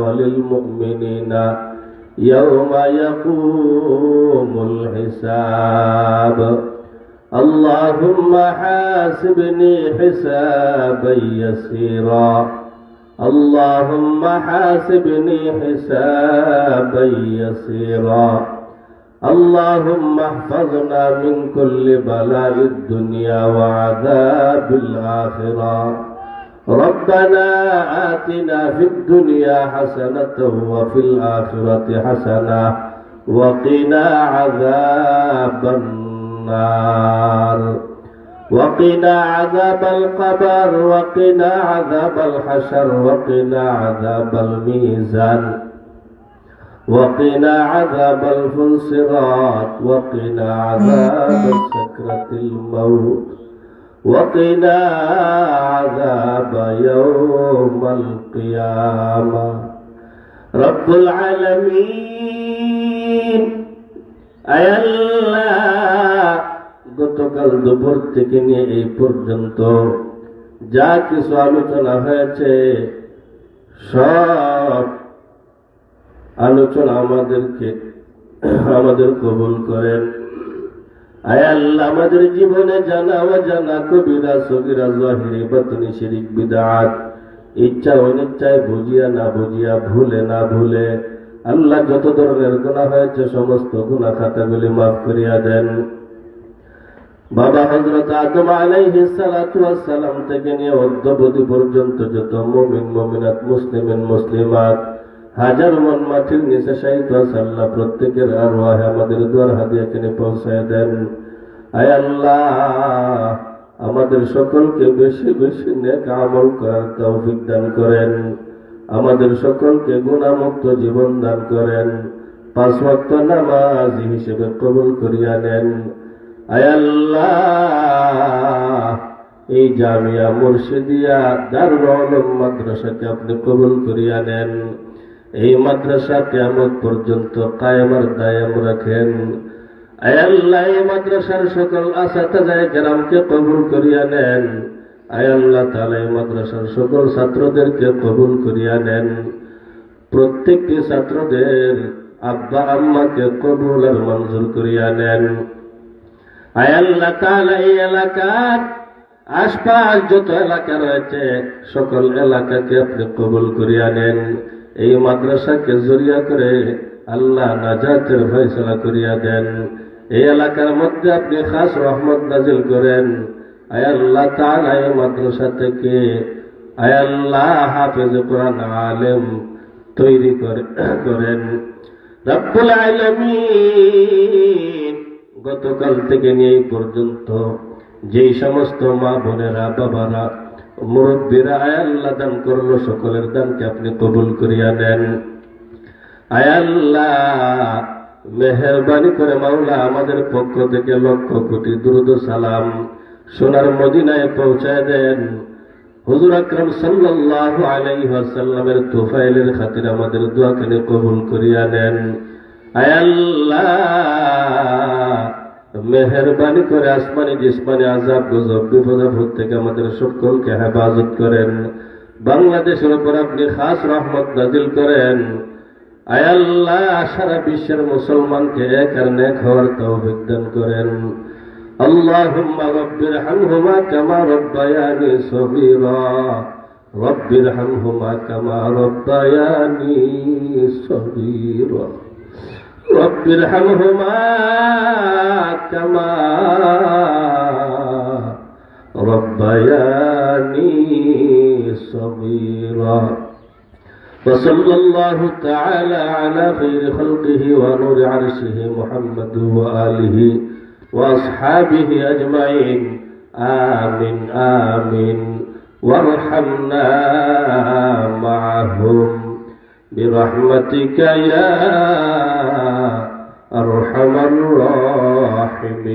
وللمؤمنين يوم يقوم الحساب. اللهم حاسبني حسابا يسيرا. اللهم حاسبني حسابا يسيرا. اللهم احفظنا من كل بلاء الدنيا وعذاب الآخرة. ربنا آتنا في الدنيا حسنة وفي الآخرة حسنة وقنا عذاب النار. وقنا عذاب القبر وقنا عذاب الحشر وقنا عذاب الميزان. وقنا عذاب الفنصرات وقنا عذاب سكرة الموت. وقنا عذاب يوم القيامة رب العالمين أي الله গতকাল দুপুর থেকে নিয়ে এই পর্যন্ত যা কিছু আলোচনা হয়েছে সব আলোচনা আমাদেরকে আমাদের কবুল করেন আয় আমাদের জীবনে জানা অজানা কবিরা সবিরা জহিরি বাতনি শিরিক, বিদাত। ইচ্ছা অনিচ্ছায় বুঝিয়া না বুঝিয়া ভুলে না ভুলে আল্লাহ যত ধরনের গুণা হয়েছে, সমস্ত গুণা খাতাগুলি মাফ করিয়া দেন। বাবা হজরত আদম আলাইহিস সালাতু ওয়াসসালাম থেকে নিয়ে অদ্যবধি পর্যন্ত যত মুমিন, মুমিনাত, মুসলিমিন, মুসলিমাত হাজার মন মাটির নিচে শাহিদ আল্লাহ, প্রত্যেকের আর আমাদের দুয়ার হাদিয়া কিনে পৌঁছায় দেন। আয় আল্লাহ, আমাদের সকলকে বেশি বেশি নেক আমল করার তৌফিক দান করেন। আমাদের সকলকে গুণামুক্ত জীবন দান করেন। পাঁচ ওয়াক্ত নামাজ হিসেবে কবুল করিয়া নেন। আয় আল্লাহ, এই জামিয়া মুর্শিদিয়া দারুল মাদ্রাসাকে আপনি কবুল করিয়া নেন। এই মাদ্রাসা কেমন পর্যন্ত কায়েমার দায়াম রাখেন। আয়াল্লাহ এই মাদ্রাসার সকল আসাতাজায় গ্রামকে কবুল করিয়া নেন। আয়াল্লাহ তালা এই মাদ্রাসার সকল ছাত্রদেরকে কবুল করিয়া নেন। প্রত্যেকটি ছাত্রদের আব্বা আম্মাকে কবুল আর মঞ্জুর করিয়া নেন। আয়াল্লাহ তালা এই এলাকার আশপাশ যত এলাকা রয়েছে, সকল এলাকাকে আপনি কবুল করিয়া নেন। এই মাদ্রাসাকে জরিয়া করে আল্লাহ নাজাতের ফয়সলা করিয়া দেন। এই এলাকার মধ্যে আপনি খাস রহমত নাজিল করেন। আয়াল্লাহ তাআলা এই মাদ্রাসা থেকে আয়াল্লাহ হাফেজ কোরআন আলেম তৈরি করে, করেন। রব্বুল আলামিন গতকাল থেকে নিয়ে পর্যন্ত যেই সমস্ত মা বোনেরা, বাবারা মুরব্বীরা আয়াল্লাহ দান করল, সকলের দানকে আপনি কবুল করিয়া নেন। আয়াল্লাহ, মেহরবানি করে মাওলা আমাদের পক্ষ থেকে লক্ষ কোটি দুরুদ সালাম সোনার মদিনায় পৌঁছায় দেন। হুজুর আকরম সাল্লাল্লাহু আলাইহি ওয়াসাল্লামের তোফাইলের খাতির আমাদের দোয়াখানে কবুল করিয়া নেন। আয়াল্লাহ মেহরবানি করে আসমানি জিসমানি আজাব গজব বিপদ আপদ থেকে আমাদের সকলকে হেফাজত করেন বাংলাদেশের উপর আপনি খাস রহমত নাজিল করেন আয়াল্লাহ সারা বিশ্বের মুসলমানকে এক আর নেক হওয়ার তৌফিক দান করেন اللهم رب ارحمهما كما ربياني صغيرا رب ارحمهما كما ربياني صغيرا رب ارحمهما وصلى الله تعالى على خير خلقه ونور عرشه محمد وآله وأصحابه أجمعين آمين آمين وارحمنا برحمتك يا أرحم الراحمين